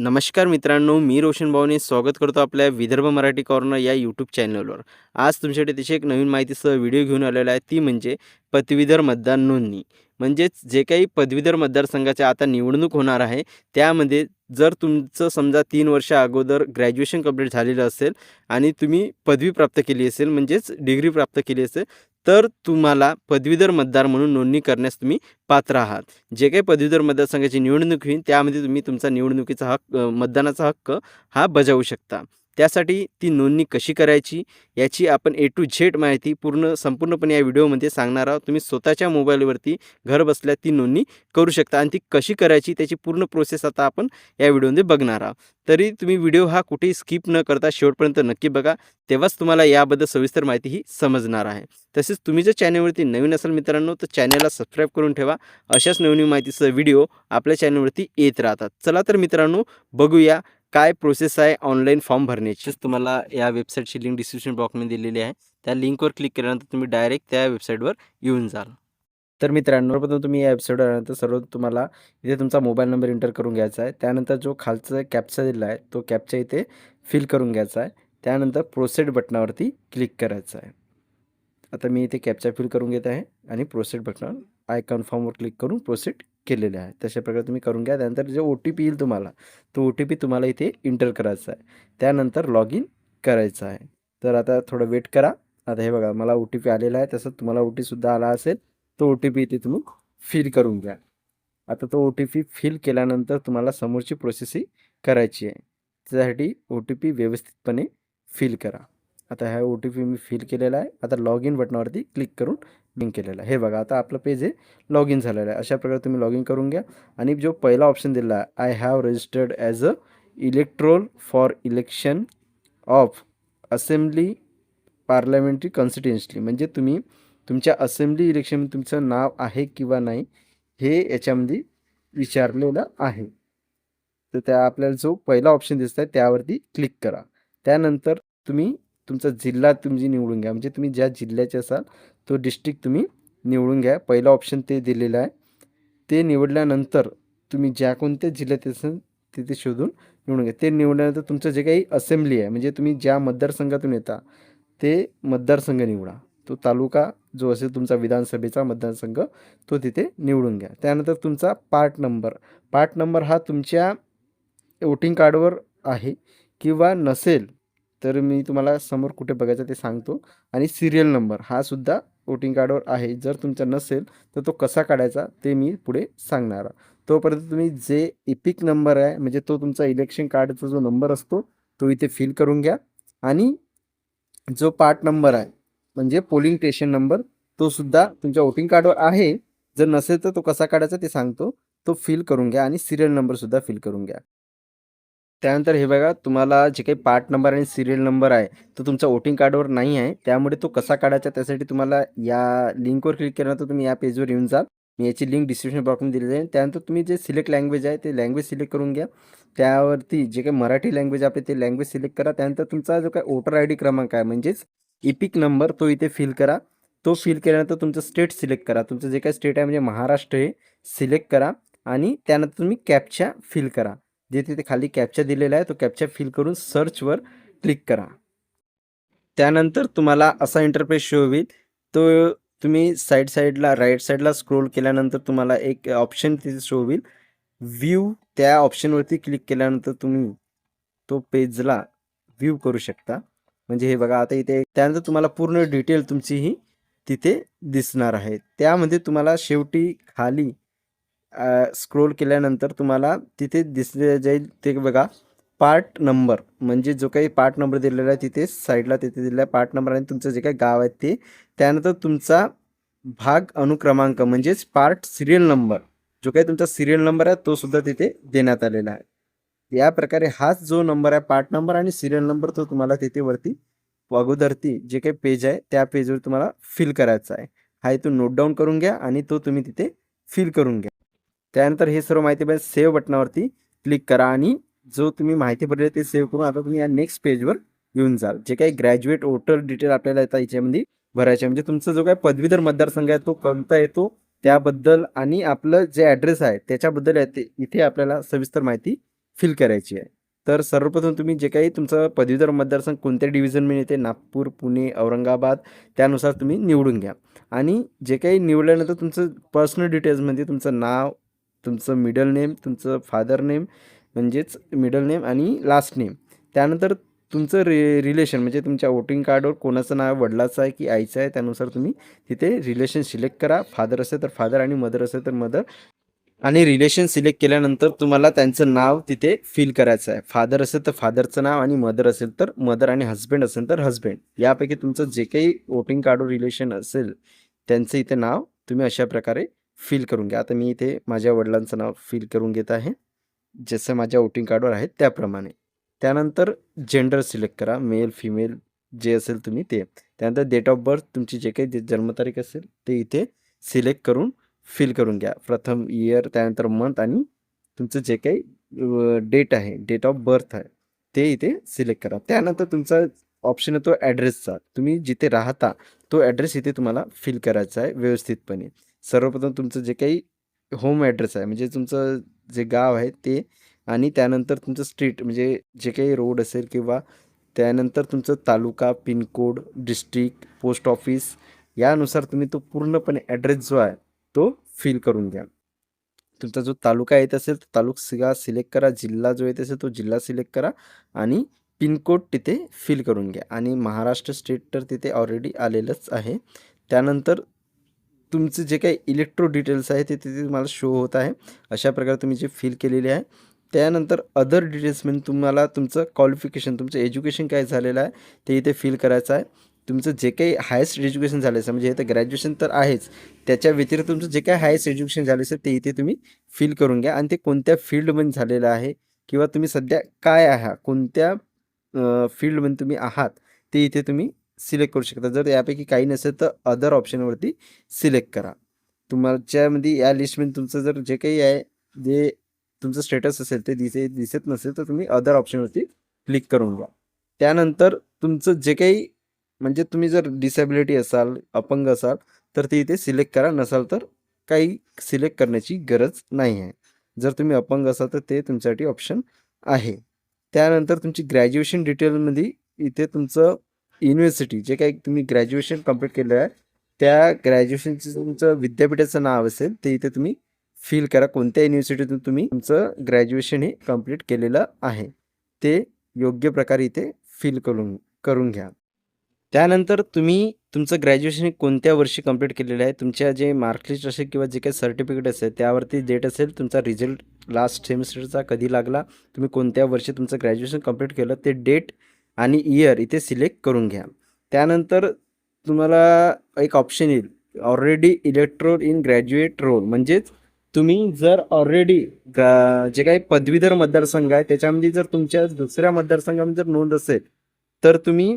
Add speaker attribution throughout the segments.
Speaker 1: नमस्कार मित्रांनो मी रोशन भाऊने स्वागत करतो आपल्या विदर्भ मराठी कॉर्नर या यूट्यूब चॅनलवर आज तुमच्यासाठी त्याची एक नवीन माहितीसह व्हिडिओ घेऊन आलेला आहे ती म्हणजे पदवीधर मतदार नोंदणी. म्हणजेच जे काही पदवीधर मतदारसंघाच्या आता निवडणूक होणार आहे त्यामध्ये जर तुमचं समजा तीन वर्ष अगोदर ग्रॅज्युएशन कंप्लीट झालेलं असेल आणि तुम्ही पदवी प्राप्त केली असेल म्हणजेच डिग्री प्राप्त केली असेल तर तुम्हाला पदवीधर मतदार म्हणून नोंदणी करण्यास तुम्ही पात्र आहात. जे काही पदवीधर मतदारसंघाची निवडणूक होईल त्यामध्ये तुम्ही तुमचा निवडणुकीचा हक्क मतदानाचा हक्क हा बजावू शकता. त्यासाठी ती नोंदणी कशी करायची याची आपण ए टू झेड माहिती पूर्ण संपूर्णपणे या व्हिडिओमध्ये सांगणार आहोत. तुम्ही स्वतःच्या मोबाईलवरती घर बसल्या ती नोंदणी करू शकता आणि ती कशी करायची त्याची पूर्ण प्रोसेस आता आपण या व्हिडिओमध्ये बघणार आहोत. तरी तुम्ही व्हिडिओ हा कुठेही स्किप न करता शेवटपर्यंत नक्की बघा. तेव्हाच तुम्हाला याबद्दल सविस्तर माहिती ही समजणार आहे. तसेच तुम्ही जर चॅनलवरती नवीन असाल मित्रांनो तर चॅनलला सबस्क्राईब करून ठेवा. अशाच नवीन माहितीचा व्हिडिओ आपल्या चॅनलवरती येत राहतात. चला तर मित्रांनो बघूया काय प्रोसेस आहे ऑनलाईन फॉर्म भरण्याची? तुम्हाला या वेबसाईटची लिंक डिस्क्रिप्शन बॉक्समध्ये दिलेली आहे. त्या लिंकवर क्लिक केल्यानंतर तुम्ही डायरेक्ट त्या वेबसाईटवर येऊन जाल. तर मित्रांनो सर्वप्रथम तुम्ही या वेबसाईटवर आल्यानंतर सर्व तुम्हाला इथे तुमचा मोबाईल नंबर एंटर करून घ्यायचा आहे. त्यानंतर जो खालचा कॅप्चा दिला आहे तो कॅप्चा इथे फिल करून घ्यायचा आहे. त्यानंतर प्रोसेड बटनावरती क्लिक करायचं आहे. आता मी इथे कॅप्चा फिल करून घेत आहे आणि प्रोसेड बटनावर आय कन्फर्मवर क्लिक करून प्रोसेड केलेले आहे. तशा प्रकारे तुम्ही करून घ्या. त्यानंतर जे ओ टी पी येईल तुम्हाला तो ओ टी पी तुम्हाला इथे इंटर करायचा आहे. त्यानंतर लॉग इन करायचं आहे. तर आता थोडं वेट करा. आता हे बघा मला ओ टी पी आलेला आहे. तसंच तुम्हाला ओ टीसुद्धा आला असेल तो ओ टी पी इथे तुम्ही फिल करून घ्या. आता तो ओ टी पी फिल केल्यानंतर तुम्हाला समोरची प्रोसेसही करायची आहे. त्यासाठी ओ टी पी व्यवस्थितपणे फिल करा. आता ह्या ओ टी पी मी फिल केलेला आहे. आता लॉग इन बटनावरती क्लिक करून लिंक केलेलं आहे. हे बघा आता आपलं पेज हे लॉग इन झालेलं आहे. अशा प्रकारे तुम्ही लॉग इन करून घ्या. आणि जो पहिला ऑप्शन दिला आहे I have registered as a electoral for election of assembly parliamentary constituency म्हणजे तुम्ही तुमच्या असेंब्ली इलेक्शन तुमचं नाव आहे किंवा नाही हे याच्यामध्ये विचारलेलं आहे. तर त्या आपल्याला जो पहिला ऑप्शन दिसत आहे त्यावरती क्लिक करा. त्यानंतर तुम्ही तुमचा जिल्हा तुम्ही निवडून घ्या. म्हणजे तुम्ही ज्या जिल्ह्याचे असाल तो डिस्ट्रिक्ट तुम्ही निवडून घ्या. पहिला ऑप्शन ते दिलेलं आहे. ते निवडल्यानंतर तुम्ही ज्या कोणत्या जिल्ह्यात असेल तिथे शोधून निवडून घ्या. ते निवडल्यानंतर तुमचं जे काही असेंब्ली आहे म्हणजे तुम्ही ज्या मतदारसंघातून येता ते मतदारसंघ निवडा. तो तालुका जो असेल तुमचा विधानसभेचा मतदारसंघ तो तिथे निवडून घ्या. त्यानंतर तुमचा पार्ट नंबर पार्ट नंबर हा तुमच्या वोटिंग कार्डवर आहे. किंवा नसेल तर मी तुम्हाला समोर कुठे बघायचं ते सांगतो. आणि सिरियल नंबर हा सुद्धा वोटिंग कार्डवर आहे. जर तुमचा नसेल तर तो कसा काढायचा ते मी पुढे सांगणार. तोपर्यंत तुम्ही जे इपिक नंबर आहे म्हणजे तो तुमचा इलेक्शन कार्डचा जो नंबर असतो तो इथे फिल करून घ्या. आणि जो पार्ट नंबर आहे म्हणजे पोलिंग स्टेशन नंबर तो सुद्धा तुमच्या वोटिंग कार्डवर आहे. जर नसेल तर तो कसा काढायचा ते सांगतो. तो फिल करून घ्या आणि सिरियल नंबरसुद्धा फिल करून घ्या. त्यानंतर हे बघा तुम्हाला जे काही पार्ट नंबर आणि सिरियल नंबर आहे तो तुमचा वोटिंग कार्डवर नाही आहे. त्यामुळे तो कसा काढायचा त्यासाठी तुम्हाला या लिंकवर क्लिक केल्यानंतर तुम्ही या पेजवर येऊन जाल. मी याची लिंक डिस्क्रिप्शन बॉक्समध्ये दिलेली आहे. त्यानंतर तुम्ही जे सिलेक्ट लँग्वेज आहे ते लँग्वेज सिलेक्ट करून घ्या. त्यावरती जे काही मराठी लँग्वेज आहे ते लँग्वेज सिलेक्ट करा. त्यानंतर तुमचा जो काही वोटर आय डी क्रमांक आहे म्हणजेच इपिक नंबर तो इथे फिल करा. तो फिल केल्यानंतर तुमचं स्टेट सिलेक्ट करा. तुमचं जे काही स्टेट आहे म्हणजे महाराष्ट्र हे सिलेक्ट करा. आणि त्यानंतर तुम्ही कॅपच्या फिल करा. जे तिथे खाली कॅप्चा दिलेला आहे तो कॅप्चा फिल करून सर्चवर क्लिक करा. त्यानंतर तुम्हाला असा इंटरफेस शो होईल. तो तुम्ही साईड साईडला राईट साईडला स्क्रोल केल्यानंतर तुम्हाला एक ऑप्शन तिथे शो होईल. व्ह्यू त्या ऑप्शनवरती क्लिक केल्यानंतर तुम्ही तो पेजला व्ह्यू करू शकता. म्हणजे हे बघा आता इथे त्यानंतर तुम्हाला पूर्ण डिटेल तुमची ही तिथे दिसणार आहे. त्यामध्ये तुम्हाला शेवटी खाली स्क्रोल केल्यानंतर तुम्हाला तिथे दिसले जाईल ते बघा. पार्ट नंबर म्हणजे जो काही पार्ट नंबर दिलेला आहे तिथे साईडला तिथे दिलेला आहे पार्ट नंबर आणि तुमचं जे काही गाव आहे ते. त्यानंतर तुमचा भाग अनुक्रमांक म्हणजेच पार्ट सिरियल नंबर जो काही तुमचा सिरियल नंबर आहे तो सुद्धा तिथे देण्यात आलेला आहे. या प्रकारे हाच जो नंबर आहे पार्ट नंबर आणि सिरियल नंबर तो तुम्हाला तिथे वरती अगोदरती जे काही पेज आहे त्या पेजवर तुम्हाला फिल करायचा आहे. हा इथून नोट डाऊन करून घ्या आणि तो तुम्ही तिथे फिल करून घ्या. त्यानंतर हे सर्व माहिती पाहिजे सेव्ह बटनावरती क्लिक करा आणि जो तुम्ही माहिती भरली ते सेव्ह करून आता तुम्ही या नेक्स्ट पेजवर येऊन जाल. जे काही ग्रॅज्युएट वोटर डिटेल आपल्याला येतात याच्यामध्ये भरायचे म्हणजे तुमचा जो काही पदवीधर मतदारसंघ आहे तो कोणता येतो त्याबद्दल आणि आपलं जे ॲड्रेस आहे त्याच्याबद्दल येते इथे आपल्याला सविस्तर माहिती फिल करायची आहे. तर सर्वप्रथम तुम्ही जे काही तुमचं पदवीधर मतदारसंघ कोणत्या डिव्हिजनमध्ये येते नागपूर पुणे औरंगाबाद त्यानुसार तुम्ही निवडून घ्या. आणि जे काही निवडल्यानंतर तुमचं पर्सनल डिटेल्समध्ये तुमचं नाव तुमचं मिडल नेम तुमचं फादर नेम म्हणजेच मिडल नेम आणि लास्ट नेम त्यानंतर तुमचं रि रिलेशन म्हणजे तुमच्या वोटिंग कार्डवर कोणाचं नाव वडिलाचं आहे की आईचं आहे त्यानुसार तुम्ही तिथे रिलेशन सिलेक्ट करा. फादर असेल तर फादर आणि मदर असेल तर मदर आणि रिलेशन सिलेक्ट केल्यानंतर तुम्हाला त्यांचं नाव तिथे फिल करायचं आहे. फादर असेल तर फादरचं नाव आणि मदर असेल तर मदर आणि हस्बंड असेल तर हस्बंड यापैकी तुमचं जे काही वोटिंग कार्डवर रिलेशन असेल त्यांचं इथे नाव तुम्ही अशा प्रकारे फिल करून घ्या. आता मी इथे माझ्या वडिलांचं नाव फिल करून घेत आहे. जसं माझ्या वोटिंग कार्डवर आहे त्याप्रमाणे. त्यानंतर जेंडर सिलेक्ट करा. मेल फिमेल जे असेल तुम्ही ते. त्यानंतर डेट ऑफ बर्थ तुमची जे काही जे जन्मतारीख असेल ते इथे सिलेक्ट करून फिल करून घ्या. प्रथम इयर त्यानंतर मंथ आणि तुमचं जे काही डेट आहे डेट ऑफ बर्थ आहे ते इथे सिलेक्ट करा. त्यानंतर तुमचा ऑप्शन येतो ॲड्रेसचा तुम्ही जिथे राहता तो ॲड्रेस इथे तुम्हाला फिल करायचा आहे व्यवस्थितपणे. सर्वप्रथम तुमचं जे काही होम ॲड्रेस आहे म्हणजे तुमचं जे गाव आहे ते आणि त्यानंतर तुमचं स्ट्रीट म्हणजे जे काही रोड असेल किंवा त्यानंतर तुमचं taluka pin code district post office यानुसार तुम्ही तो पूर्णपणे ॲड्रेस जो आहे तो फिल करून घ्या तुमचा जो तालुका येत असेल तो तालुका सिलेक्ट करा जिल्हा जो येत असेल तो जिल्हा सिलेक्ट करा आणि पिनकोड तिथे फिल करून घ्या. आणि महाराष्ट्र स्टेट तर तिथे ऑलरेडी आलेलंच आहे. त्यानंतर तुमचं जे काही इलेक्ट्रो डिटेल्स आहे ते तिथे तुम्हाला शो होत आहे. अशा प्रकारे तुम्ही जे फिल केलेले आहे त्यानंतर अदर डिटेल्स म्हणजे तुम्हाला तुमचं क्वालिफिकेशन तुमचं एज्युकेशन काय झालेलं आहे ते इथे फिल करायचं आहे. तुमचं जे काही हायस्ट एज्युकेशन झालं असेल म्हणजे इथं ग्रॅज्युएशन तर आहेच त्याच्या व्यतिरिक्त तुमचं जे काही हायस्ट एज्युकेशन झालं असेल ते इथे तुम्ही फिल करून घ्या. आणि ते कोणत्या फील्डमध्ये झालेलं आहे किंवा तुम्ही सध्या काय आहात कोणत्या फील्डमध्ये तुम्ही आहात ते इथे तुम्ही सिलेक्ट करू शकता. जर यापैकी काही नसेल तर अदर ऑप्शनवरती सिलेक्ट करा. तुमच्यामध्ये या लिस्टमध्ये तुमचं जर जे काही आहे जे तुमचं स्टेटस असेल ते दिसे दिसत नसेल तर तुम्ही अदर ऑप्शनवरती क्लिक करून घ्या. त्यानंतर तुमचं जे काही म्हणजे तुम्ही जर डिसेबिलिटी असाल अपंग असाल तर ते इथे सिलेक्ट करा. नसाल तर काही सिलेक्ट करण्याची गरज नाही आहे. जर तुम्ही अपंग असाल तर ते तुमच्यासाठी ऑप्शन आहे. त्यानंतर तुमची ग्रॅज्युएशन डिटेलमध्ये इथे तुमचं युनिव्हर्सिटी जे काही तुम्ही ग्रॅज्युएशन कंप्लीट केलं आहे त्या ग्रॅज्युएशनचं तुमचं विद्यापीठाचं नाव असेल ते इथे तुम्ही फील करा. कोणत्या युनिव्हर्सिटीतून तुम्ही तुमचं ग्रॅज्युएशन हे कंप्लीट केलेलं आहे. ते योग्य प्रकारे इथे फील करून करून घ्या. त्यानंतर तुम्ही तुमचं ग्रॅज्युएशन हे कोणत्या वर्षी कंप्लीट केलेलं आहे तुमच्या जे मार्कलिस्ट असेल किंवा जे काही सर्टिफिकेट असेल त्यावरती डेट असेल तुमचा रिझल्ट लास्ट सेमिस्टरचा कधी लागला तुम्ही कोणत्या वर्षी तुमचं ग्रॅज्युएशन कंप्लीट केलं ते डेट आणि इयर इथे सिलेक्ट करून घ्या. त्यानंतर तुम्हाला एक ऑप्शन येईल. Already electoral in graduate roll म्हणजेच तुम्ही जर ऑलरेडी जे काही पदवीधर मतदारसंघ आहे त्याच्यामध्ये जर तुमच्या दुसऱ्या मतदारसंघामध्ये जर नोंद असेल तर तुम्ही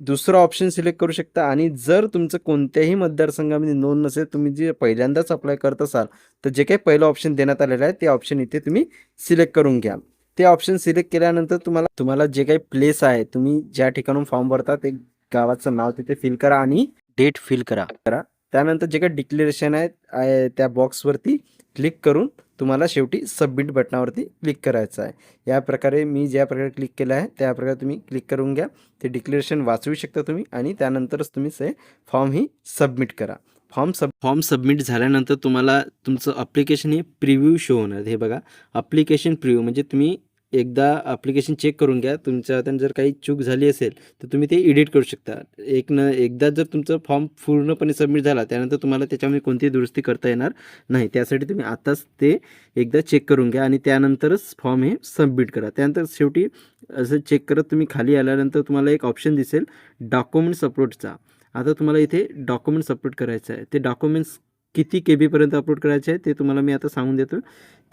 Speaker 1: दुसरं ऑप्शन सिलेक्ट करू शकता. आणि जर तुमचं कोणत्याही मतदारसंघामध्ये नोंद नसेल तुम्ही जे पहिल्यांदाच अप्लाय करत असाल तर जे काही पहिलं ऑप्शन देण्यात आलेलं आहे ते ऑप्शन इथे तुम्ही सिलेक्ट करून घ्या. ते ऑप्शन सिलेक्ट केल्यानंतर तुम्हाला तुम्हाला जे काही प्लेस आहे तुम्ही ज्या ठिकाणून फॉर्म भरता ते गावाचं नाव तिथे फिल करा आणि डेट फिल करा. करा त्यानंतर जे काही डिक्लेरेशन आहे त्या बॉक्सवरती क्लिक करून तुम्हाला शेवटी सबमिट बटनावरती क्लिक करायचं आहे. या प्रकारे मी ज्या प्रकारे क्लिक केलं आहे त्या प्रकारे तुम्ही क्लिक करून घ्या. ते डिक्लेरेशन वाचवू शकता तुम्ही आणि त्यानंतरच तुम्ही से फॉर्म ही सबमिट करा. फॉर्म सब फॉर्म सबमिट झाल्यानंतर तुम्हाला तुमचं अप्लिकेशन हे प्रिव्ह्यू शो होणार. हे बघा अप्लिकेशन प्रिव्ह्यू म्हणजे तुम्ही एकदा ॲप्लिकेशन चेक करून घ्या. तुमच्या हाताने जर काही चूक झाली असेल तर तुम्ही ते एडिट करू शकता. एक न एकदा जर तुमचं फॉर्म पूर्णपणे सबमिट झाला त्यानंतर तुम्हाला त्याच्यामध्ये कोणतीही दुरुस्ती करता येणार नाही. त्यासाठी तुम्ही आत्ताच ते एकदा चेक करून घ्या आणि त्यानंतरच फॉर्म हे सबमिट करा. त्यानंतर शेवटी असं चेक करत तुम्ही खाली आल्यानंतर तुम्हाला एक ऑप्शन दिसेल डॉक्युमेंट्स अपलोडचा आता तुम्हाला इथे डॉक्युमेंट्स अपलोड करायचं आहे. ते डॉक्युमेंट्स किती के बीपर्यंत अपलोड करायचे आहे ते तुम्हाला मी आता सांगून देतो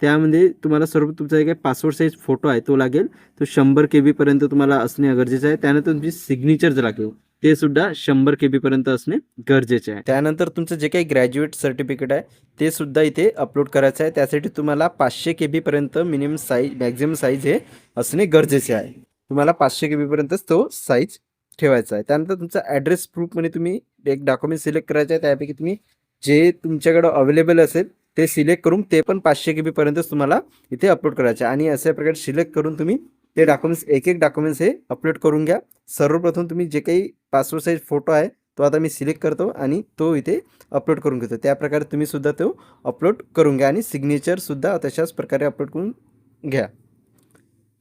Speaker 1: त्यामध्ये तुम्हाला सर्व तुमचा एक पासपोर्ट साईज फोटो आहे तो लागेल. तो शंभर के बीपर्यंत तुम्हाला असणे गरजेचं आहे. त्यानंतर तुमची सिग्नेचर जे लागेल ते सुद्धा शंभर के बीपर्यंत असणे गरजेचे आहे. त्यानंतर तुमचं जे काही ग्रॅज्युएट सर्टिफिकेट आहे ते सुद्धा इथे अपलोड करायचं आहे. त्यासाठी तुम्हाला पाचशे के बीपर्यंत मिनिमम साईज मॅक्झिमम साईज हे असणे गरजेचे आहे. तुम्हाला पाचशे के बीपर्यंतच तो साईज ठेवायचा आहे. त्यानंतर तुमचा ॲड्रेस प्रूफमध्ये तुम्ही एक डॉक्युमेंट सिलेक्ट करायचं आहे. त्यापैकी तुम्ही जे तुमच्याकडं अवेलेबल असेल ते सिलेक्ट करून ते पण पाचशे के बीपर्यंतच तुम्हाला इथे अपलोड करायचे आहे. आणि अशा प्रकारे सिलेक्ट करून तुम्ही ते डॉक्युमेंट्स एक एक डॉक्युमेंट्स हे अपलोड करून घ्या. सर्वप्रथम तुम्ही जे काही पासपोर्ट साईज फोटो आहे तो आता मी सिलेक्ट करतो आणि तो इथे अपलोड करून घेतो. त्याप्रकारे तुम्हीसुद्धा तो अपलोड करून घ्या आणि सिग्नेचरसुद्धा तशाच प्रकारे अपलोड करून घ्या.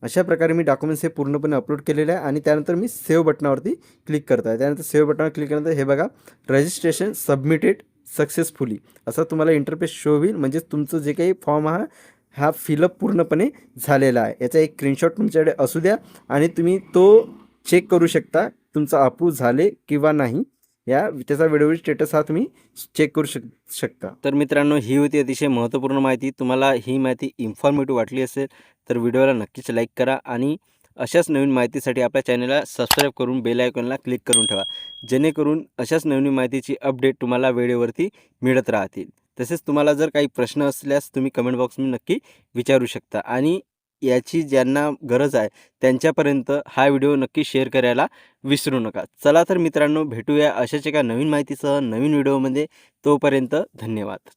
Speaker 1: अशा प्रकारे मी डॉक्युमेंट्स हे पूर्णपणे अपलोड केलेले आहे आणि त्यानंतर मी सेव्ह बटनावरती क्लिक करतो आहे त्यानंतर सेव्ह बटनावर क्लिक केल्यानंतर हे बघा रजिस्ट्रेशन सबमिटेड सक्सेसफुली असा तुम्हाला इंटरफेस शो होईल. म्हणजेच तुमचं जे काही फॉर्म हा हा फिलअप पूर्णपणे झालेला आहे. याचा एक स्क्रीनशॉट तुमच्याकडे असू द्या आणि तुम्ही तो चेक करू शकता तुमचं अप्रूव्ह झाले किंवा नाही. या त्याचा वेळोवेळी स्टेटस हा तुम्ही चेक करू शक शकता. तर मित्रांनो ही होती अतिशय महत्त्वपूर्ण माहिती. तुम्हाला ही माहिती इन्फॉर्मेटिव्ह वाटली असेल तर व्हिडिओला नक्कीच लाईक करा आणि अशाच नवीन माहितीसाठी आपल्या चॅनलला सबस्क्राईब करून बेल आयकॉनला क्लिक करून ठेवा. जेणेकरून अशाच नवीन माहितीची अपडेट तुम्हाला वेळेवरती मिळत राहतील. तसेच तुम्हाला जर काही प्रश्न असल्यास तुम्ही कमेंट बॉक्समध्ये नक्की विचारू शकता. आणि याची ज्यांना गरज आहे त्यांच्यापर्यंत हा व्हिडिओ नक्की शेअर करायला विसरू नका. चला तर मित्रांनो भेटूया अशाच एका नवीन माहितीसह नवीन व्हिडिओमध्ये तोपर्यंत धन्यवाद.